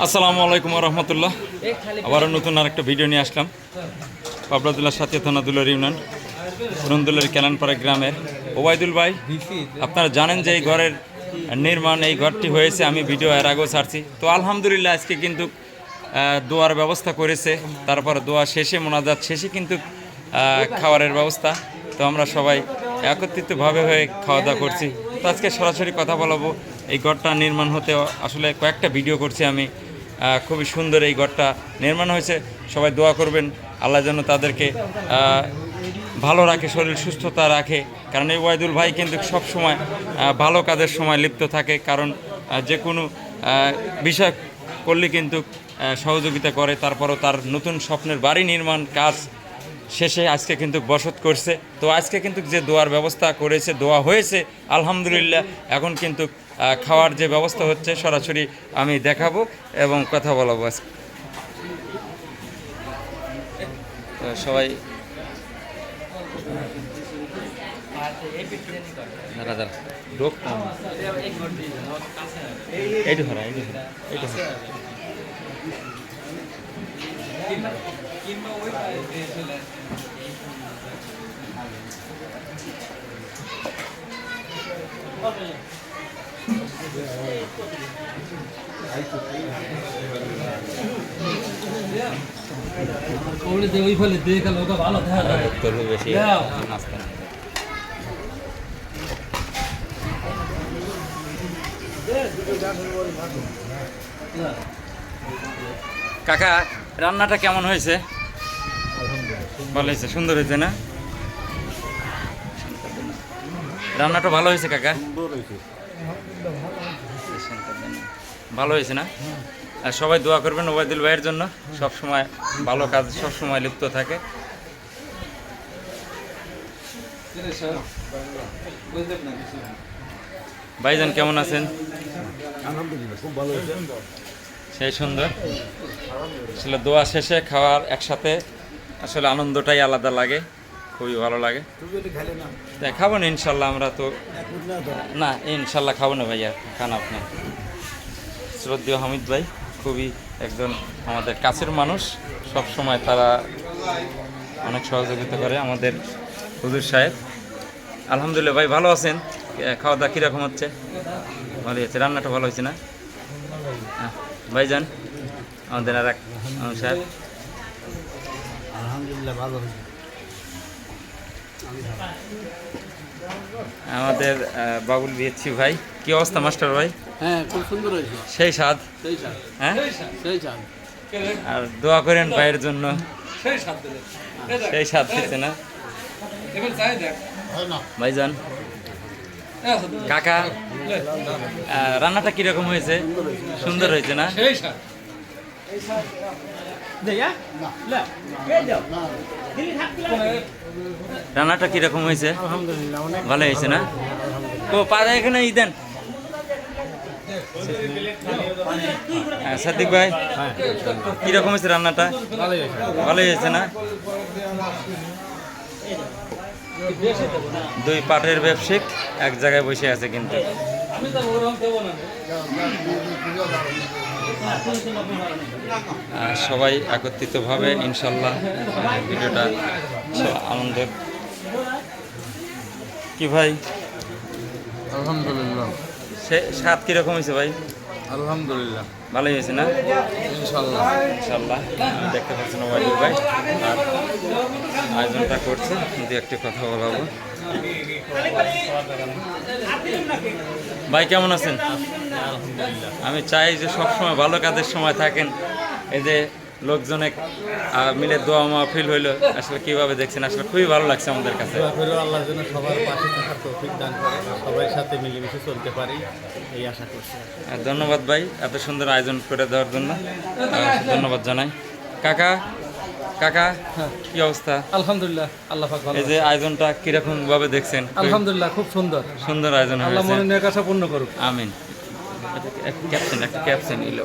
আসসালামু আলাইকুম রহমতুল্লাহ আবারও নতুন আরেকটা ভিডিও নিয়ে আসলাম। পাবলাদুল্লাহ সাথে থানাদুল্লার ইউনিয়ন রন্দুল্লার কেলানপাড়া গ্রামের ওবায়দুল ভাই। আপনারা জানেন যে এই ঘরের নির্মাণ, এই ঘরটি হয়েছে, আমি ভিডিও এর আগেও ছাড়ছি। তো আলহামদুলিল্লাহ আজকে কিন্তু দোয়ার ব্যবস্থা করেছে। তারপর দোয়া শেষে, মোনাজাত শেষে কিন্তু খাওয়ারের ব্যবস্থা। তো আমরা সবাই একত্রিতভাবে হয়ে খাওয়া দাওয়া করছি। তো আজকে সরাসরি কথা বলাবো এই ঘরটা নির্মাণ হতে আসলে কয়েকটা ভিডিও করছি আমি। খুবই সুন্দর এই ঘরটা নির্মাণ হয়েছে। সবাই দোয়া করবেন, আল্লাহ যেন তাদেরকে ভালো রাখে, শরীর সুস্থতা রাখে। কারণ এই ওয়াইদুল ভাই কিন্তু সব সময় ভালো কাজের সময় লিপ্ত থাকে। কারণ যে কোনো বিষয় করলে কিন্তু সহযোগিতা করে। তারপরও তার নতুন স্বপ্নের বাড়ি নির্মাণ কাজ শেষে আজকে কিন্তু বসত করছে। তো আজকে কিন্তু যে দোয়ার ব্যবস্থা করেছে, দোয়া হয়েছে, আলহামদুলিল্লাহ। এখন কিন্তু খাওয়ার যে ব্যবস্থা হচ্ছে সরাসরি আমি দেখাবো এবং কথা বলাবো। সবাই ধরা কাকা রান্নাটা কেমন হয়েছে? ভালো হয়েছে সুন্দর হয়েছে না? রান্নাটা ভালো হয়েছে কাকা? ভালো হয়েছে না? আর সবাই দোয়া করবেন ওবায়দুল ভাইয়ের জন্য। সব সময় ভালো কাজ সব সময় লিপ্ত থাকে। ভাইজান কেমন আছেন? সেই সুন্দর। আসলে দোয়া শেষে খাওয়ার একসাথে আসলে আনন্দটাই আলাদা লাগে খুবই ভালো লাগে। তাই খাব না ইনশাল্লাহ আমরা তো না ইনশাল্লাহ খাব না ভাইয়া খান আপনি। শ্রদ্ধেয় হামিদ ভাই খুবই একজন আমাদের কাছের মানুষ। সব সময় তারা অনেক সহযোগিতা করে আমাদের হুজুর সাহেব। আলহামদুলিল্লাহ ভাই ভালো আছেন? খাওয়া দাওয়া কীরকম হচ্ছে? ভালো হয়েছে রান্নাটা ভালো হয়েছে না? হ্যাঁ, ভাইজান আমাদের আর এক সাহেব। আলহামদুলিল্লাহ ভালো হয়েছে। আমাদের বাবুল বিয়েছি ভাই। কি অবস্থা মাস্টার ভাই? হ্যাঁ খুব সুন্দর হয়েছে। সেই স্বাদ? সেই স্বাদ। হ্যাঁ? সেই স্বাদ। আর দোয়া করেন ভাইয়ের জন্য। সেই স্বাদ দিলে। সেই স্বাদ দিচ্ছে না? এবার চাই দেখ। হয় না। ভাইজান? কাকা? রান্নাটা কীরকম হয়েছে। সুন্দর হয়েছে না? সেই স্বাদ। রান্নাটা কীরকম হয়েছে? আলহামদুলিল্লাহ ভালো হয়েছে না? ও পাড়া এখানে ই দেন। হ্যাঁ, সাদিক ভাই কীরকম হয়েছে রান্নাটা? ভালো হয়েছে। ভালোই হয়েছে না? দুই পাটের ব্যবসায়িক এক জায়গায় বসে আছে কিন্তু। আমি তো ওরকম দেবো না। সবাই একত্রিতভাবে ইনশাল্লাহ ভিডিওটা আনন্দের। কি ভাই? আলহামদুলিল্লাহ। সে স্বাদ কীরকম হয়েছে ভাই? আলহামদুলিল্লাহ। ভালোই হয়েছে না? ইনশাল্লাহ। ইনশাল্লাহ। দেখতে না ওয়াইদুল ভাই। আর আয়োজনটা করছে। দু একটি কথা বলাবো। ভাই কেমন আছেন? আমি চাই যে সবসময় ভালো কাজের সময় থাকেন। এই যে লোকজনে মিলে দোয়া মাহফিল হইল। আসলে কীভাবে দেখছেন? আসলে খুবই ভালো লাগছে আমাদের কাছে। আল্লাহর জন্য সবার পাশে থাকার তৌফিক দান করে সবার সাথে মিলেমিশে চলতে পারি এই আশা করছি। আর ধন্যবাদ ভাই এত সুন্দর আয়োজন করে দেওয়ার জন্য। ধন্যবাদ জানাই। কাকা কাকা কি অবস্থা? আলহামদুলিল্লাহ আল্লাহ পাক ভালো এই যে আয়োজনটা কীরকম ভাবে দেখছেন? আলহামদুলিল্লাহ খুব সুন্দর। সুন্দর আয়োজন আল্লাহ হয়েছে মনে নিয়ে কাছে পূর্ণ করুক। আমিন। একটা ক্যাপশন একটা ক্যাপশন এলো।